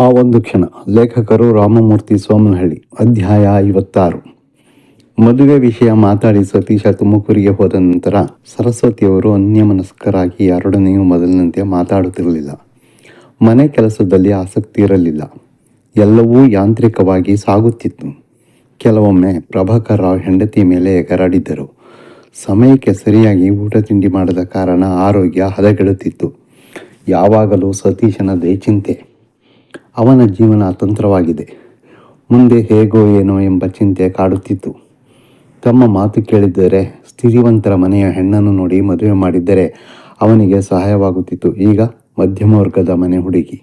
ಆ ಒಂದು ಕ್ಷಣ ಲೇಖಕರು ರಾಮಮೂರ್ತಿ ಸೋಮನಹಳ್ಳಿ, ಅಧ್ಯಾಯ ಐವತ್ತಾರು. ಮದುವೆ ವಿಷಯ ಮಾತಾಡಿ ಸತೀಶ ತುಮಕೂರಿಗೆ ಹೋದ ನಂತರ ಸರಸ್ವತಿಯವರು ಅನ್ಯಮನಸ್ಕರಾಗಿ ಯಾರೊಡನೆಯೂ ಮೊದಲಿನಂತೆ ಮಾತಾಡುತ್ತಿರಲಿಲ್ಲ. ಮನೆ ಕೆಲಸದಲ್ಲಿ ಆಸಕ್ತಿ ಇರಲಿಲ್ಲ. ಎಲ್ಲವೂ ಯಾಂತ್ರಿಕವಾಗಿ ಸಾಗುತ್ತಿತ್ತು. ಕೆಲವೊಮ್ಮೆ ಪ್ರಭಾಕರ್ ರಾವ್ ಹೆಂಡತಿ ಮೇಲೆ ಎಗರಾಡಿದ್ದರು ಸಮಯಕ್ಕೆ ಸರಿಯಾಗಿ ಊಟ ತಿಂಡಿ ಮಾಡದ ಕಾರಣ ಆರೋಗ್ಯ ಹದಗೆಡುತ್ತಿತ್ತು. ಯಾವಾಗಲೂ ಸತೀಶನದೇ ಚಿಂತೆ. ಅವನ ಜೀವನ ತಂತ್ರವಾಗಿದೆ. ಮುಂದೆ ಹೇಗೋ ಏನೋ ಎಂಬ ಚಿಂತೆ ಕಾಡುತ್ತಿತ್ತು. ತಮ್ಮ ಮಾತು ಕೇಳಿದ್ದರೆ ಸ್ಥಿತಿವಂತರ ಮನೆಯ ಹೆಣ್ಣನ್ನು ನೋಡಿ ಮದುವೆ ಮಾಡಿದ್ದರೆ ಅವನಿಗೆ ಸಹಾಯವಾಗುತ್ತಿತ್ತು. ಈಗ ಮಧ್ಯಮ ವರ್ಗದ ಮನೆ ಹುಡುಗಿ.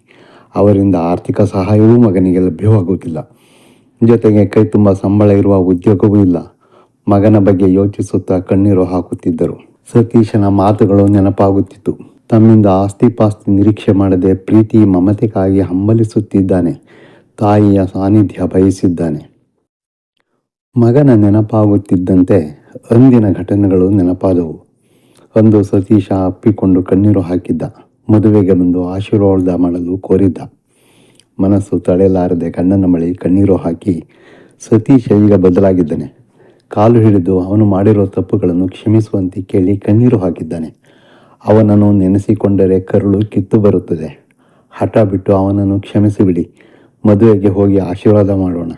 ಅವರಿಂದ ಆರ್ಥಿಕ ಸಹಾಯವೂ ಮಗನಿಗೆ ಲಭ್ಯವಾಗುತ್ತಿಲ್ಲ. ಜೊತೆಗೆ ಕೈ ತುಂಬ ಸಂಬಳ ಇರುವ ಉದ್ಯೋಗವೂ ಇಲ್ಲ. ಮಗನ ಬಗ್ಗೆ ಯೋಚಿಸುತ್ತಾ ಕಣ್ಣೀರು ಹಾಕುತ್ತಿದ್ದರು. ಸತೀಶನ ಮಾತುಗಳು ನೆನಪಾಗುತ್ತಿತ್ತು. ತಮ್ಮಿಂದ ಆಸ್ತಿಪಾಸ್ತಿ ನಿರೀಕ್ಷೆ ಮಾಡದೆ ಪ್ರೀತಿ ಮಮತೆಗಾಗಿ ಹಂಬಲಿಸುತ್ತಿದ್ದಾನೆ. ತಾಯಿಯ ಸಾನ್ನಿಧ್ಯ ಬಯಸಿದ್ದಾನೆ. ಮಗನ ನೆನಪಾಗುತ್ತಿದ್ದಂತೆ ಅಂದಿನ ಘಟನೆಗಳು ನೆನಪಾದವು. ಅಂದು ಸತೀಶ ಅಪ್ಪಿಕೊಂಡು ಕಣ್ಣೀರು ಹಾಕಿದ್ದ. ಮದುವೆಗೆ ಬಂದು ಆಶೀರ್ವಾದ ಮಾಡಲು ಕೋರಿದ್ದ. ಮನಸ್ಸು ತಡೆಯಲಾರದೆ ಕಣ್ಣನ ಬಳಿ ಕಣ್ಣೀರು ಹಾಕಿ ಸತೀಶ ಈಗ ಬದಲಾಗಿದ್ದಾನೆ. ಕಾಲು ಹಿಡಿದು ಅವನು ಮಾಡಿರೋ ತಪ್ಪುಗಳನ್ನು ಕ್ಷಮಿಸುವಂತೆ ಕೇಳಿ ಕಣ್ಣೀರು ಹಾಕಿದ್ದಾನೆ. ಅವನನ್ನು ನೆನೆಸಿಕೊಂಡರೆ ಕರುಳು ಕಿತ್ತು ಬರುತ್ತದೆ. ಹಠ ಬಿಟ್ಟು ಅವನನ್ನು ಕ್ಷಮಿಸಿಬಿಡಿ. ಮದುವೆಗೆ ಹೋಗಿ ಆಶೀರ್ವಾದ ಮಾಡೋಣ.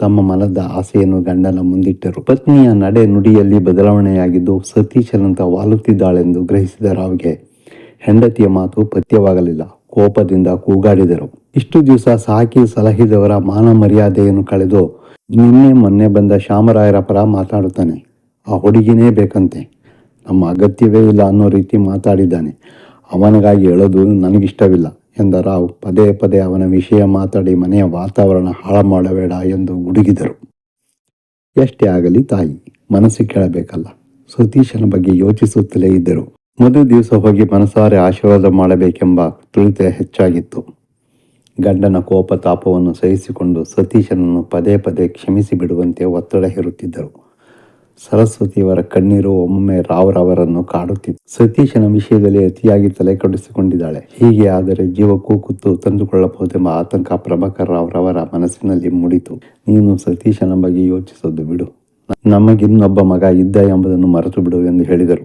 ತಮ್ಮ ಮನದ ಆಸೆಯನ್ನು ಗಂಡನ ಮುಂದಿಟ್ಟರು. ಪತ್ನಿಯ ನಡೆ ನುಡಿಯಲ್ಲಿ ಬದಲಾವಣೆಯಾಗಿದ್ದು ಸತೀಶನಂತ ವಾಲುತ್ತಿದ್ದಾಳೆಂದು ಗ್ರಹಿಸಿದ ರಾವ್ಗೆ ಹೆಂಡತಿಯ ಮಾತು ಪಥ್ಯವಾಗಲಿಲ್ಲ. ಕೋಪದಿಂದ ಕೂಗಾಡಿದರು. ಇಷ್ಟು ದಿವಸ ಸಾಕಿ ಸಲಹಿದವರ ಮಾನ ಮರ್ಯಾದೆಯನ್ನು ಕಳೆದು ನಿನ್ನೆ ಮೊನ್ನೆ ಬಂದ ಶ್ಯಾಮರಾಯರ ಪರ ಮಾತಾಡುತ್ತಾನೆ. ಆ ಹುಡುಗಿನೇ ಬೇಕಂತೆ. ನಮ್ಮ ಅಗತ್ಯವೇ ಇಲ್ಲ ಅನ್ನೋ ರೀತಿ ಮಾತಾಡಿದ್ದಾನೆ. ಅವನಿಗಾಗಿ ಹೇಳೋದು ನನಗಿಷ್ಟವಿಲ್ಲ ಎಂದ ರಾವ್ ಪದೇ ಪದೇ ಅವನ ವಿಷಯ ಮಾತಾಡಿ ಮನೆಯ ವಾತಾವರಣ ಹಾಳು ಮಾಡಬೇಡ ಎಂದು ಗುಡುಗಿದರು. ಎಷ್ಟೇ ಆಗಲಿ ತಾಯಿ, ಮನಸ್ಸು ಕೇಳಬೇಕಲ್ಲ. ಸತೀಶನ ಬಗ್ಗೆ ಯೋಚಿಸುತ್ತಲೇ ಇದ್ದರು. ಮೊದಲ ದಿವಸ ಹೋಗಿ ಮನಸಾರೆ ಆಶೀರ್ವಾದ ಮಾಡಬೇಕೆಂಬ ತುಳಿತ ಹೆಚ್ಚಾಗಿತ್ತು. ಗಂಡನ ಕೋಪ ತಾಪವನ್ನು ಸಹಿಸಿಕೊಂಡು ಸತೀಶನನ್ನು ಪದೇ ಪದೇ ಕ್ಷಮಿಸಿ ಬಿಡುವಂತೆ ಒತ್ತಡ ಹೇರುತ್ತಿದ್ದರು. ಸರಸ್ವತಿಯವರ ಕಣ್ಣೀರು ಒಮ್ಮೊಮ್ಮೆ ರಾವ್ರವರನ್ನು ಕಾಡುತ್ತಿತ್ತು. ಸತೀಶನ ವಿಷಯದಲ್ಲಿ ಅತಿಯಾಗಿ ತಲೆ ಕೆಡಿಸಿಕೊಂಡಿದ್ದಾಳೆ ಹೀಗೆ ಆದರೆ ಜೀವಕ್ಕೂ ಕುತ್ತು ತಂದುಕೊಳ್ಳಬಹುದೆಂಬ ಆತಂಕ ಪ್ರಭಾಕರ್ ರಾವ್ರವರ ಮನಸ್ಸಿನಲ್ಲಿ ಮೂಡಿತು. ನೀನು ಸತೀಶನ ಬಗ್ಗೆ ಯೋಚಿಸೋದು ಬಿಡು. ನಮಗಿನ್ನೊಬ್ಬ ಮಗ ಇದ್ದ ಎಂಬುದನ್ನು ಮರೆತು ಬಿಡು ಎಂದು ಹೇಳಿದರು.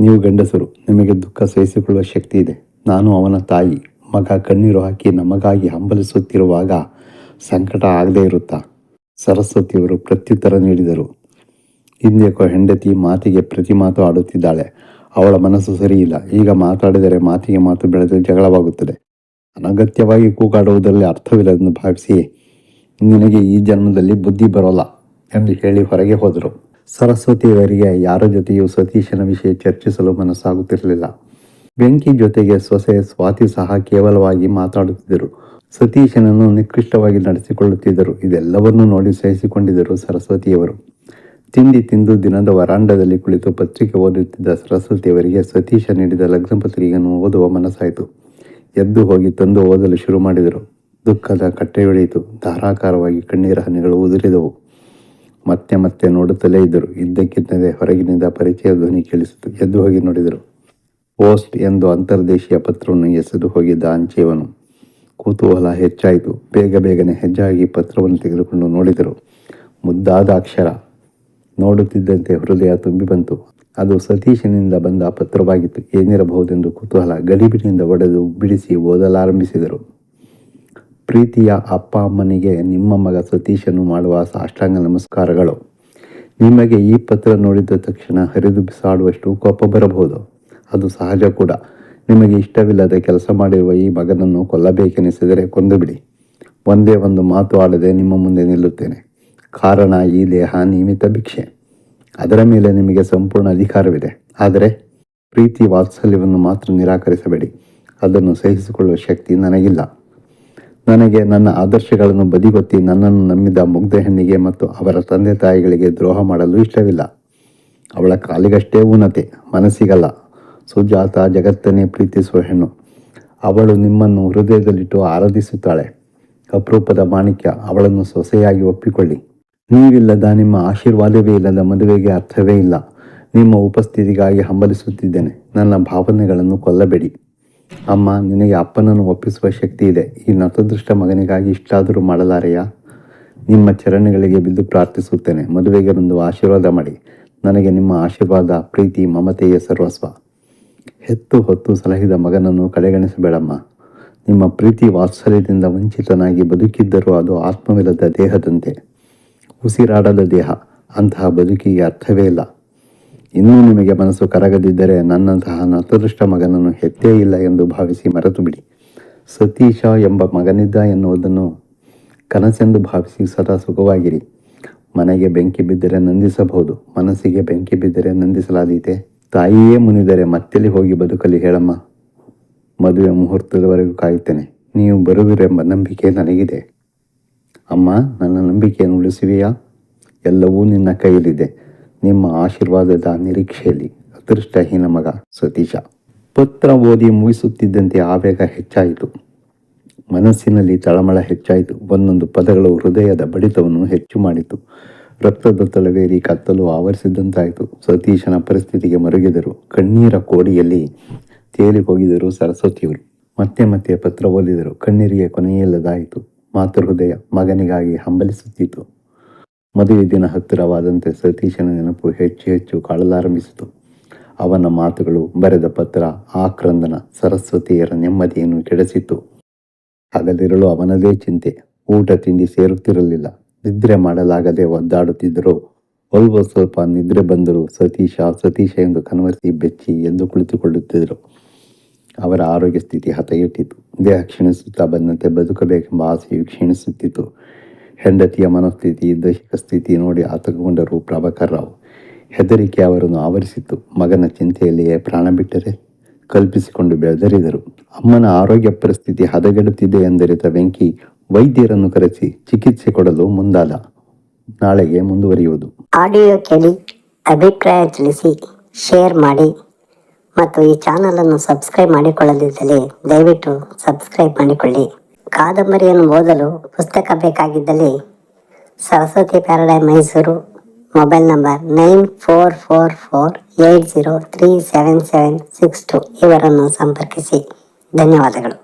ನೀವು ಗಂಡಸರು, ನಿಮಗೆ ದುಃಖ ಸಹಿಸಿಕೊಳ್ಳುವ ಶಕ್ತಿ ಇದೆ. ನಾನು ಅವನ ತಾಯಿ. ಮಗ ಕಣ್ಣೀರು ಹಾಕಿ ನಮಗಾಗಿ ಹಂಬಲಿಸುತ್ತಿರುವಾಗ ಸಂಕಟ ಆಗದೇ ಇರುತ್ತಾ? ಸರಸ್ವತಿಯವರು ಪ್ರತ್ಯುತ್ತರ ನೀಡಿದರು. ಹಿಂದೆಕೋ ಹೆಂಡತಿ ಮಾತಿಗೆ ಪ್ರತಿ ಮಾತು ಆಡುತ್ತಿದ್ದಾಳೆ. ಅವಳ ಮನಸ್ಸು ಸರಿಯಿಲ್ಲ. ಈಗ ಮಾತಾಡಿದರೆ ಮಾತಿಗೆ ಮಾತು ಬೆಳೆದು ಜಗಳವಾಗುತ್ತದೆ. ಅನಗತ್ಯವಾಗಿ ಕೂಗಾಡುವುದರಲ್ಲಿ ಅರ್ಥವಿಲ್ಲದೆಂದು ಭಾವಿಸಿ ನಿನಗೆ ಈ ಜನ್ಮದಲ್ಲಿ ಬುದ್ಧಿ ಬರೋಲ್ಲ ಎಂದು ಹೇಳಿ ಹೊರಗೆ ಹೋದರು. ಸರಸ್ವತಿಯವರಿಗೆ ಯಾರ ಜೊತೆಯೂ ಸತೀಶನ ವಿಷಯ ಚರ್ಚಿಸಲು ಮನಸ್ಸಾಗುತ್ತಿರಲಿಲ್ಲ. ಬೆಂಕಿ ಜೊತೆಗೆ ಸೊಸೆ ಸ್ವಾತಿ ಸಹ ಕೇವಲವಾಗಿ ಮಾತಾಡುತ್ತಿದ್ದರು. ಸತೀಶನನ್ನು ನಿಕೃಷ್ಟವಾಗಿ ನಡೆಸಿಕೊಳ್ಳುತ್ತಿದ್ದರು. ಇದೆಲ್ಲವನ್ನೂ ನೋಡಿ ಸಹಿಸಿಕೊಂಡಿದ್ದರು ಸರಸ್ವತಿಯವರು. ತಿಂಡಿ ತಿಂದು ದಿನದ ವರಾಂಡದಲ್ಲಿ ಕುಳಿತು ಪತ್ರಿಕೆ ಓದುತ್ತಿದ್ದ ಸರಸ್ವತಿಯವರಿಗೆ ಸತೀಶ ನೀಡಿದ ಲಗ್ನ ಪತ್ರಿಕೆಯನ್ನು ಓದುವ ಮನಸ್ಸಾಯಿತು. ಎದ್ದು ಹೋಗಿ ತಂದು ಓದಲು ಶುರು ಮಾಡಿದರು. ದುಃಖದ ಕಟ್ಟೆಯೊಡೆಯಿತು ಧಾರಾಕಾರವಾಗಿ ಕಣ್ಣೀರ ಹನಿಗಳು ಉದುರಿದವು. ಮತ್ತೆ ಮತ್ತೆ ನೋಡುತ್ತಲೇ ಇದ್ದರು. ಇದ್ದಕ್ಕಿದ್ದಂತೆ ಹೊರಗಿನಿಂದ ಪರಿಚಯ ಧ್ವನಿ ಕೇಳಿಸಿತು. ಎದ್ದು ಹೋಗಿ ನೋಡಿದರು. ಪೋಸ್ಟ್ ಎಂದು ಅಂತರ್ದೇಶೀಯ ಪತ್ರವನ್ನು ಎಸೆದು ಹೋಗಿದ್ದ ಅಂಚೆಯವನು. ಕುತೂಹಲ ಹೆಚ್ಚಾಯಿತು. ಬೇಗ ಬೇಗನೆ ಹೆಜ್ಜಾಗಿ ಪತ್ರವನ್ನು ತೆಗೆದುಕೊಂಡು ನೋಡಿದರು. ಮುದ್ದಾದ ಅಕ್ಷರ. ನೋಡುತ್ತಿದ್ದಂತೆ ಹೃದಯ ತುಂಬಿ ಬಂತು. ಅದು ಸತೀಶನಿಂದ ಬಂದ ಪತ್ರವಾಗಿತ್ತು. ಏನಿರಬಹುದೆಂದು ಕುತೂಹಲ ಗಡಿಬಿಡಿಯಿಂದ ಒಡೆದು ಬಿಡಿಸಿ ಓದಲಾರಂಭಿಸಿದರು. ಪ್ರೀತಿಯ ಅಪ್ಪ ಅಮ್ಮನಿಗೆ ನಿಮ್ಮ ಮಗ ಸತೀಶನು ಮಾಡುವ ಸಾಷ್ಟಾಂಗ ನಮಸ್ಕಾರಗಳು. ನಿಮಗೆ ಈ ಪತ್ರ ನೋಡಿದ ತಕ್ಷಣ ಹರಿದು ಬಿಸಾಡುವಷ್ಟು ಕೋಪ ಬರಬಹುದು. ಅದು ಸಹಜ ಕೂಡ. ನಿಮಗೆ ಇಷ್ಟವಿಲ್ಲದೆ ಕೆಲಸ ಮಾಡಿರುವ ಈ ಮಗನನ್ನು ಕೊಲ್ಲಬೇಕೆನಿಸಿದರೆ ಕೊಂದುಬಿಡಿ. ಒಂದೇ ಒಂದು ಮಾತು ಆಡದೆ ನಿಮ್ಮ ಮುಂದೆ ನಿಲ್ಲುತ್ತೇನೆ. ಕಾರಣ, ಈ ದೇಹ ನಿಯಮಿತ ಭಿಕ್ಷೆ. ಅದರ ಮೇಲೆ ನಿಮಗೆ ಸಂಪೂರ್ಣ ಅಧಿಕಾರವಿದೆ. ಆದರೆ ಪ್ರೀತಿ ವಾತ್ಸಲ್ಯವನ್ನು ಮಾತ್ರ ನಿರಾಕರಿಸಬೇಡಿ. ಅದನ್ನು ಸಹಿಸಿಕೊಳ್ಳುವ ಶಕ್ತಿ ನನಗಿಲ್ಲ. ನನಗೆ ನನ್ನ ಆದರ್ಶಗಳನ್ನು ಬದಿಗೊತ್ತಿ ನನ್ನನ್ನು ನಂಬಿದ ಮುಗ್ಧ ಹೆಣ್ಣಿಗೆ ಮತ್ತು ಅವರ ತಂದೆ ತಾಯಿಗಳಿಗೆ ದ್ರೋಹ ಮಾಡಲು ಇಷ್ಟವಿಲ್ಲ. ಅವಳ ಕಾಲಿಗಷ್ಟೇ ಉನ್ನತೆ ಮನಸ್ಸಿಗಲ್ಲ. ಸುಜಾತ ಜಗತ್ತನ್ನೇ ಪ್ರೀತಿಸುವ ಹೆಣ್ಣು. ಅವಳು ನಿಮ್ಮನ್ನು ಹೃದಯದಲ್ಲಿಟ್ಟು ಆರಾಧಿಸುತ್ತಾಳೆ. ಅಪರೂಪದ ಮಾಣಿಕ್ಯ, ಅವಳನ್ನು ಸೊಸೆಯಾಗಿ ಒಪ್ಪಿಕೊಳ್ಳಿ. ನೀವಿಲ್ಲದ ನಿಮ್ಮ ಆಶೀರ್ವಾದವೇ ಇಲ್ಲದ ಮದುವೆಗೆ ಅರ್ಥವೇ ಇಲ್ಲ. ನಿಮ್ಮ ಉಪಸ್ಥಿತಿಗಾಗಿ ಹಂಬಲಿಸುತ್ತಿದ್ದೇನೆ. ನನ್ನ ಭಾವನೆಗಳನ್ನು ಕೊಲ್ಲಬೇಡಿ. ಅಮ್ಮ, ನಿನಗೆ ಅಪ್ಪನನ್ನು ಒಪ್ಪಿಸುವ ಶಕ್ತಿ ಇದೆ. ಈ ನತದೃಷ್ಟ ಮಗನಿಗಾಗಿ ಇಷ್ಟಾದರೂ ಮಾಡಲಾರೆಯಾ? ನಿಮ್ಮ ಚರಣಗಳಿಗೆ ಬಿದ್ದು ಪ್ರಾರ್ಥಿಸುತ್ತೇನೆ. ಮದುವೆಗೆ ಬಂದು ಆಶೀರ್ವಾದ ಮಾಡಿ. ನನಗೆ ನಿಮ್ಮ ಆಶೀರ್ವಾದ, ಪ್ರೀತಿ, ಮಮತೆಯ ಸರ್ವಸ್ವ. ಹೆತ್ತು ಹೊತ್ತು ಸಲಹಿದ ಮಗನನ್ನು ಕಡೆಗಣಿಸಬೇಡಮ್ಮ. ನಿಮ್ಮ ಪ್ರೀತಿ ವಾತ್ಸಲ್ಯದಿಂದ ವಂಚಿತನಾಗಿ ಬದುಕಿದ್ದರೂ ಅದು ಆತ್ಮವಿಲ್ಲದ ದೇಹದಂತೆ. ಉಸಿರಾಡದ ದೇಹ. ಅಂತಹ ಬದುಕಿಗೆ ಅರ್ಥವೇ ಇಲ್ಲ. ಇನ್ನೂ ನಿಮಗೆ ಮನಸ್ಸು ಕರಗದಿದ್ದರೆ ನನ್ನಂತಹ ನತದೃಷ್ಟ ಮಗನನ್ನು ಹೆತ್ತೇ ಇಲ್ಲ ಎಂದು ಭಾವಿಸಿ ಮರೆತು ಬಿಡಿ. ಸತೀಶ ಎಂಬ ಮಗನಿದ್ದ ಎನ್ನುವುದನ್ನು ಕನಸೆಂದು ಭಾವಿಸಿ ಸದಾ ಸುಖವಾಗಿರಿ. ಮನೆಗೆ ಬೆಂಕಿ ಬಿದ್ದರೆ ನಂದಿಸಬಹುದು. ಮನಸ್ಸಿಗೆ ಬೆಂಕಿ ಬಿದ್ದರೆ ನಂದಿಸಲಾದೀತೆ. ತಾಯಿಯೇ ಮುನಿದರೆ ಮತ್ತೆಲ್ಲಿ ಹೋಗಿ ಬದುಕಲಿ ಹೇಳಮ್ಮ. ಮದುವೆ ಮುಹೂರ್ತದವರೆಗೂ ಕಾಯುತ್ತೇನೆ. ನೀವು ಬರುವಿರೆಂಬ ನಂಬಿಕೆ ನನಗಿದೆ. ಅಮ್ಮ, ನನ್ನ ನಂಬಿಕೆಯನ್ನು ಉಳಿಸುವೆಯಾ? ಎಲ್ಲವೂ ನಿನ್ನ ಕೈಯಲ್ಲಿದೆ. ನಿಮ್ಮ ಆಶೀರ್ವಾದದ ನಿರೀಕ್ಷೆಯಲ್ಲಿ ಅದೃಷ್ಟಹೀನ ಮಗ ಸತೀಶ. ಪತ್ರ ಓದಿ ಮುಗಿಸುತ್ತಿದ್ದಂತೆ ಆವೇಗ ಹೆಚ್ಚಾಯಿತು. ಮನಸ್ಸಿನಲ್ಲಿ ತಳಮಳ ಹೆಚ್ಚಾಯಿತು. ಒಂದೊಂದು ಪದಗಳು ಹೃದಯದ ಬಡಿತವನ್ನು ಹೆಚ್ಚು ಮಾಡಿತು. ರಕ್ತದ ತಳವೇರಿ ಕತ್ತಲು ಆವರಿಸಿದಂತಾಯಿತು. ಸತೀಶನ ಪರಿಸ್ಥಿತಿಗೆ ಮರುಗಿದರು. ಕಣ್ಣೀರ ಕೋಡಿಯಲ್ಲಿ ತೇಲಿ ಹೋಗಿದರು ಸರಸ್ವತಿಯವರು. ಮತ್ತೆ ಮತ್ತೆ ಪತ್ರ ಓದಿದರು. ಕಣ್ಣೀರಿಗೆ ಕೊನೆಯಿಲ್ಲದಾಯಿತು. ಮಾತೃ ಹೃದಯ ಮಗನಿಗಾಗಿ ಹಂಬಲಿಸುತ್ತಿತ್ತು ಮದುವೆ ದಿನ ಹತ್ತಿರವಾದಂತೆ ಸತೀಶನ ನೆನಪು ಹೆಚ್ಚು ಹೆಚ್ಚು ಕಾಳಲಾರಂಭಿಸಿತು. ಅವನ ಮಾತುಗಳು ಬರೆದ ಪತ್ರ ಆಕ್ರಂದನ ಸರಸ್ವತಿಯರ ನೆಮ್ಮದಿಯನ್ನು ಕೆಡಿಸಿತು ಹಗಲಿರಲು ಅವನದೇ ಚಿಂತೆ. ಊಟ ತಿಂಡಿ ಸೇರುತ್ತಿರಲಿಲ್ಲ. ನಿದ್ರೆ ಮಾಡಲಾಗದೆ ಒದ್ದಾಡುತ್ತಿದ್ದರು ಸ್ವಲ್ಪ ಸ್ವಲ್ಪ ನಿದ್ರೆ ಬಂದರೂ ಸತೀಶ ಸತೀಶ ಎಂದು ಕನವರಿಸಿ ಬೆಚ್ಚಿ ಎದ್ದು ಕುಳಿತುಕೊಳ್ಳುತ್ತಿದ್ದರು. ಅವರ ಆರೋಗ್ಯ ಸ್ಥಿತಿ ಹತಗೆಟ್ಟಿತು. ದೇಹ ಕ್ಷೀಣಿಸುತ್ತಾ ಬಂದಂತೆ ಬದುಕಬೇಕೆಂಬ ಆಸೆಯು ಕ್ಷೀಣಿಸುತ್ತಿತ್ತು. ಹೆಂಡತಿಯ ಮನಸ್ಥಿತಿ, ದೈಹಿಕ ಸ್ಥಿತಿ ನೋಡಿ ಆತಂಕಗೊಂಡರು ಪ್ರಭಾಕರ್ ರಾವ್. ಹೆದರಿಕೆ ಅವರನ್ನು ಆವರಿಸಿತ್ತು. ಮಗನ ಚಿಂತೆಯಲ್ಲಿಯೇ ಪ್ರಾಣ ಬಿಟ್ಟರೆ ಕಲ್ಪಿಸಿಕೊಂಡು ಬೆದರಿದರು. ಅಮ್ಮನ ಆರೋಗ್ಯ ಪರಿಸ್ಥಿತಿ ಹದಗೆಡುತ್ತಿದೆ ಎಂದರಿತ ವೆಂಕಿ ವೈದ್ಯರನ್ನು ಕರೆಸಿ ಚಿಕಿತ್ಸೆ ಕೊಡಲು ಮುಂದಾದ. ನಾಳೆಗೆ ಮುಂದುವರಿಯುವುದು. ಆಡಿಯೋ ಕೇಳಿ, ಅಭಿಪ್ರಾಯ ತಿಳಿಸಿ, ಶೇರ್ ಮಾಡಿ. ಮತ್ತು ಈ ಚಾನಲನ್ನು ಸಬ್ಸ್ಕ್ರೈಬ್ ಮಾಡಿಕೊಳ್ಳದಿದ್ದಲ್ಲಿ ದಯವಿಟ್ಟು ಸಬ್ಸ್ಕ್ರೈಬ್ ಮಾಡಿಕೊಳ್ಳಿ. ಕಾದಂಬರಿಯನ್ನು ಓದಲು ಪುಸ್ತಕ ಬೇಕಾಗಿದ್ದಲ್ಲಿ Saraswati ಪ್ಯಾರಡೈ Mysuru mobile number nine four four four eight zero three seven seven six two ಇವರನ್ನು ಸಂಪರ್ಕಿಸಿ. ಧನ್ಯವಾದಗಳು.